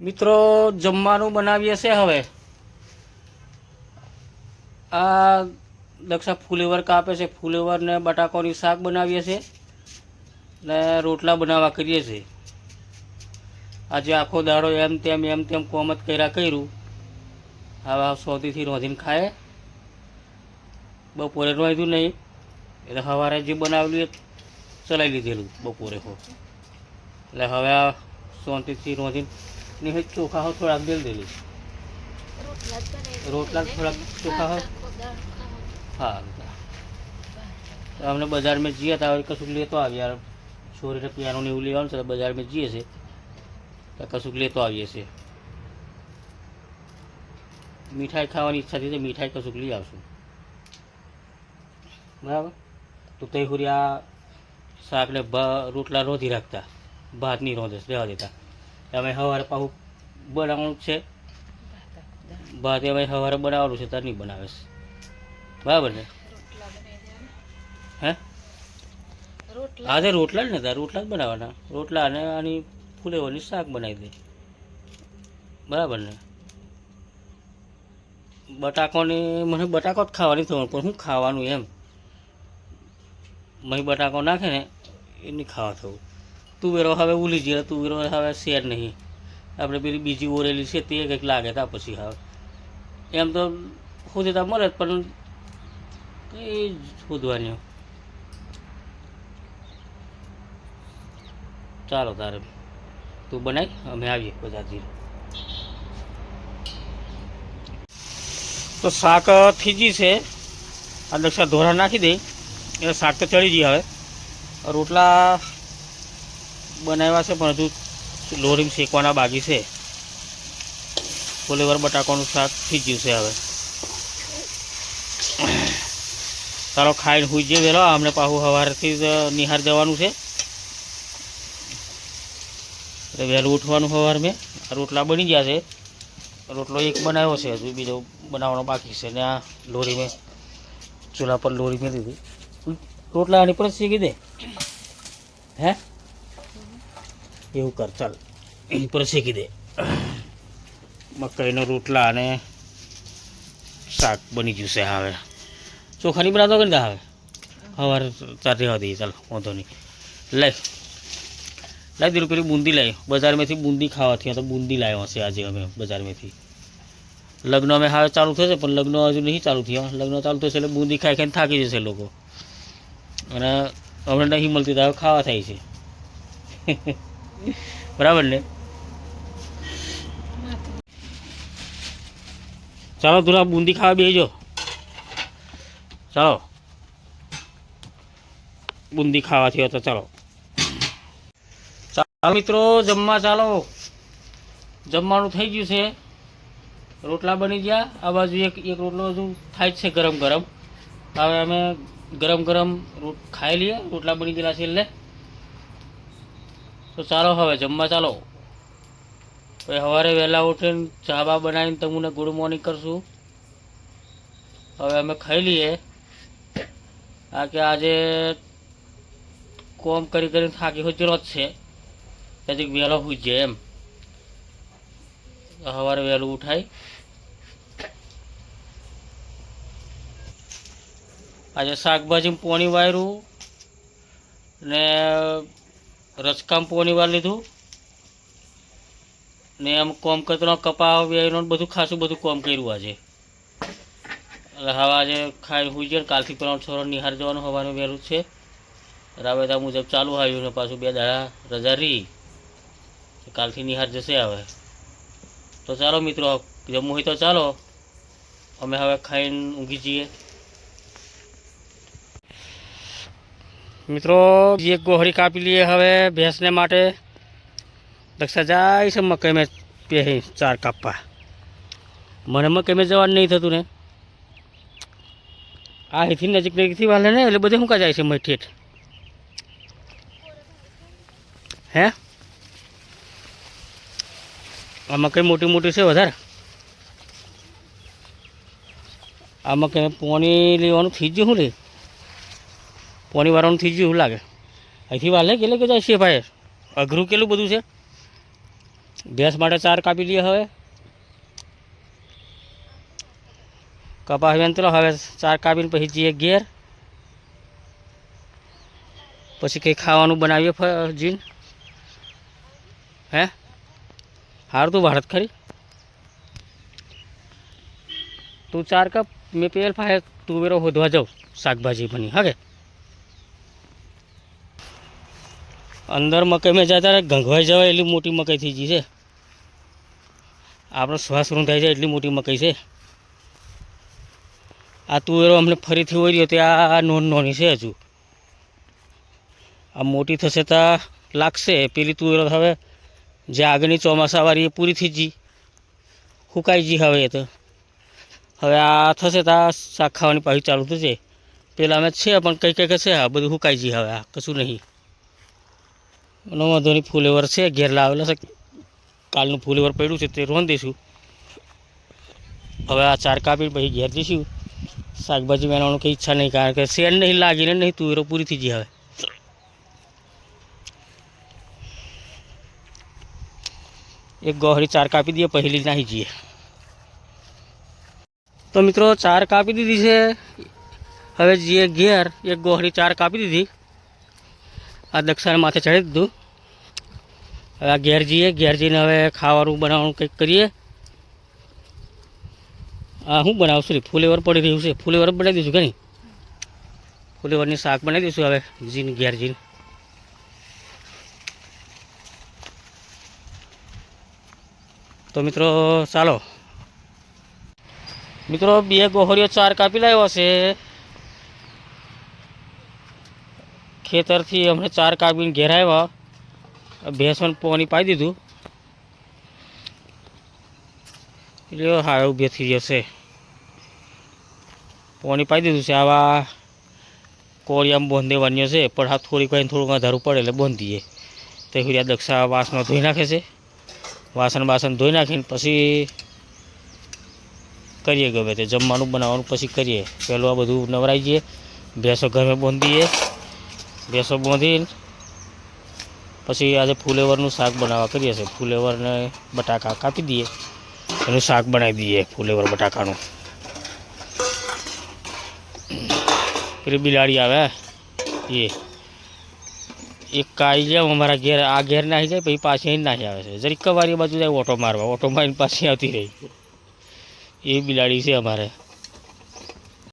મિત્રો, જમવાનું બનાવીએ છે હવે. આ દક્ષા ફુલેવર કાપે છે. ફૂલેવર ને બટાકાની શાક બનાવીએ છીએ ને રોટલા બનાવવા કરીએ છીએ આજે આખો દાડો એમ તેમ એમ તેમ કોમત કર્યા કર્યું. આવા સોતીથી રોધીને ખાય. બપોરે રોધ્યું નહીં. એટલે સવારે જે બનાવેલું એ ચલાવી લીધેલું બપોરે હો. એટલે હવે આ શાંતિથી રોધીને ને હવે ચોખા હો થોડાક દેલ દેલી. રોટલા થોડાક ચોખા હોય. હા તો અમને બજારમાં જઈએ તો કશુંક લેતો આવીએ. યાર છોરીને પિયાનો ને એવું લેવાનું છે તો બજારમાં જઈએ છે તો કશુંક લેતો આવીએ છીએ. મીઠાઈ ખાવાની ઈચ્છા થઈ તો મીઠાઈ કશુંક લઈ આવશું. બરાબર? તો તે હુરી આ શાકને રોટલા રોધી રાખતા. ભાત નહીં રોધે રહેવા દેતા. અમે સવારે પાછું બનાવવાનું છે. ભાત અમે સવારે બનાવવાનું છે તાર નહીં બનાવે છે. બરાબર ને હે? આજે રોટલા જ ને તાર રોટલા જ બનાવવાના. રોટલા અને આની ફૂલેવાની શાક બનાવી દે. બરાબર ને? બટાકોની મને બટાકો જ ખાવાની થવાનું પણ શું ખાવાનું એમ. મહી બટાકો નાખે ને એ નહીં ખાવા થવું. તુવેરો હવે ઉલી જાય તુવેરો હવે શેર નહીં. આપણે પેલી બીજી ઓરેલી છે તે કંઈક લાગે તા પછી હવે. એમ તો ખોદી તો મળે પણ એ શોધવાની. ચાલો તારે. તું બનાવી અમે આવીએ બજારથી તો શાક થીજી છે. આ દક્ષા ધોરા નાખી દે. એટલે શાક તો ચડી જઈએ હવે. રોટલા બનાવ્યા છે, પણ હજુ લોરીમ શેકવાના બાકી છે. ફુલેવર બટાકાનું શાક થઈ ગયું છે હવે. ચાલો ખાઈને હુઈ જઈએ વહેલો અમને પાછું સવારથી નિહાર જવાનું છે. એટલે વહેલું ઉઠવાનું સવાર મેં રોટલા બની ગયા છે. રોટલો એક બનાવ્યો છે, હજુ બીજો બનાવવાનો બાકી છે, ને આ લોરી મેં ચૂલા પર લોરી મેં દીધી. રોટલા આની પર શીખી દે. હે? એવું કર, ચાલ. પર શીખી દે. મકાઈનો રોટલા અને શાક બની ગયું છે હવે. ચોખાની બનાવતો કે હવે. સવારે ચાર રહેવા દઈએ, ચાલ, વાંધો નહીં. લઈ. લાવી દીધું પેલી બુંદી લાવી બજારમાંથી બુંદી ખાવાથી તો બુંદી લાવ્યો હશે આજે અમે બજારમાંથી. લગ્ન અમે હવે ચાલુ થશે, પણ લગ્ન હજુ નહીં ચાલુ થયા. લગ્ન ચાલુ થશે એટલે બુંદી ખાઈ ખાઈને થાકી જશે લોકો. અને હમણાં નહીં મળતી તો હવે ખાવા થાય છે. બરાબર ને? ચાલો તું બુંદી ખાવા બેજો ચાલો. બુંદી ખાવાથી તો ચાલો. ચાલો મિત્રો, જમવા ચાલો. જમવાનું થઈ ગયું છે. રોટલા બની ગયા. આ બાજુ એક એક રોટલો હજુ થાય જ છે ગરમ ગરમ. હવે અમે ગરમ ગરમ રોટ ખાઈ લઈએ. રોટલા બની ગયેલા છે એટલે. તો ચાલો હવે, જમવા ચાલો. પછી સવારે વહેલા ઉઠીને ચા બા બનાવીને તમને ગુડ મોર્નિંગ કરશું. હવે અમે ખાઈ લઈએ. આ કે આજે કોમ કરી કરીને થાકી હોચેલો જ છે. તેથી વહેલો પૂછજે એમ. સવારે વહેલું ઉઠાય. આજે શાકભાજી પોણી વાયરું ને રચકામ પોનીવાર લીધું. ને આમ કોમ કરતા કપા વેયનું બધું ખાસું બધું કોમ કર્યું આજે. એટલે હવે આજે ખાઈ હોઈ જાય કાલથી પેલા છોરો નિહાર જવાનું, હોવાનું વહેલું છે. રાવેતા મુજબ ચાલુ આવ્યું ને પાછું બે દાડા રજા રહી. કાલથી નિહાર જશે હવે. તો ચાલો મિત્રો, જમવું હોય તો ચાલો. અમે હવે ખાઈને ઊંઘી જઈએ. મિત્રો એક ગોહરી કાપી લઈએ હવે ભેંસને માટે. દક્ષા જાય છે મકાઈ મેં પહેરી ચાર કાપવા. મને મકાઈ મેં જવાનું નહીં થતું ને. આ અહીંથી નજીક નજીકથી વાલે ને, એટલે બધે શું જાય છે મય ઠેઠ. હે? આ મકાઈ મોટી મોટી છે વધારે. આ મકાઈ પોણી લેવાનું થઈ ગયું શું લે? પોણી વારવાનું થઈ ગયું લાગે. અહીંથી વાલે કેટલે કે જાય છે ભાઈ? અઘરું કેટલું બધું છે? ભેંસ માટે ચાર કાપી લઈએ હવે. કપાસ તો હવે ચાર કાપીને પછી જઈએ ઘેર. પછી કંઈ ખાવાનું બનાવીએ જીન. હે? હારું તું ભારત ખરી. તું ચાર કપ, મેં પેલ ફાય તુવેરો હોધવા જાઉં, શાકભાજી બની, હા કે? અંદર મકાઈ મેં જતા રહે ગંઘવાઈ જવાય એટલી મોટી મકાઈ થઈ ગઈ છે. આપણો શ્વાસ રૂંધાઈ જાય એટલી મોટી મકાઈ છે. આ તુવેરો અમને ફરીથી હોય રહ્યો તે આ નોન નોની છે હજુ. આ મોટી થશે તો લાગશે. પેલી તુવેરો હવે જે આગળની ચોમાસાવાળી એ પૂરી થઈ ગઈ. સુકાઈ ગઈ હવે એ તો. હવે આ થશે તો આ શાક ખાવાની પાછી ચાલુ થશે. પેલા અમે છે પણ કંઈ કંઈક છે, આ બધું સુકાઈ ગઈ હવે આ, કશું નહીં. એનો વાંધો નહીં ફૂલેવર છે, ઘેર લાવેલા છે. કાલનું ફૂલેવર પડ્યું છે તે રોન દઈશું. હવે આ ચાર કાપી પછી ઘેર જઈશું. શાકભાજી બનાવવાનું કંઈ ઈચ્છા નહીં, કારણ કે શેર નહીં, લાગીને નહીં તુવેરો પૂરી થઈ ગઈ હવે. એક ગોહરી ચાર કાપી દઈએ પહેલી નાહી જઈએ. તો મિત્રો, ચાર કાપી દીધી છે. હવે જઈએ ઘેર, એક ગોહરી ચાર કાપી દીધી. આ દક્ષાને માથે ચડી દીધું. હવે આ ઘેર જઈએ ઘેર જઈને હવે ખાવાનું બનાવવાનું કંઈક કરીએ. હા હું બનાવશું રે? ફુલેવર પડી રહ્યું છે. ફુલેવર બનાવી દઈશું નહીં? ફુલેવરની શાક બનાવી દઈશું હવે, જીને ઘેર જઈને તો મિત્રો, ચાલો. મિત્રો, બે ગોહરીઓ ચાર કાપી લાવ્યો છે. ખેતરથી અમને ચાર કાપીને ઘેર આવ્યા. ભેંસોને પાણી પાઈ દીધું. એટલે હા ઉભે થઈ જશે પોની પાઈ દીધું છે. આવા કોળિયામ બોંધ વાન્યો છે, પણ હા થોડીક વાર થોડુંક વધારું પડે એટલે બોંધીએ. તો આ દક્ષા વાસણો ધોઈ નાખે છે. વાસણ બાસણ ધોઈ નાખીને પછી કરીએ ગમે તે. જમવાનું બનાવવાનું પછી કરીએ. પહેલું આ બધું નવરાઈ જઈએ. ભેંસો ઘરે બાંધીએ. ભેંસો બાંધીને પછી આજે ફુલેવરનું શાક બનાવવા કરીએ છીએ. ફુલેવરને બટાકા કાપી દઈએ એનું શાક બનાવી દઈએ ફુલેવર બટાકાનું. પેલી બિલાડી આવે એ. એક કાઈ જાય અમારા ઘેર, આ ઘેર નાહી જાય, પછી પાછી અહીં નાહી આવે છે. જરીક કવારી બાજુ જાય, ઓટો મારવા. ઓટો મારીને પાછી આવતી રહી. એ બિલાડી છે અમારે.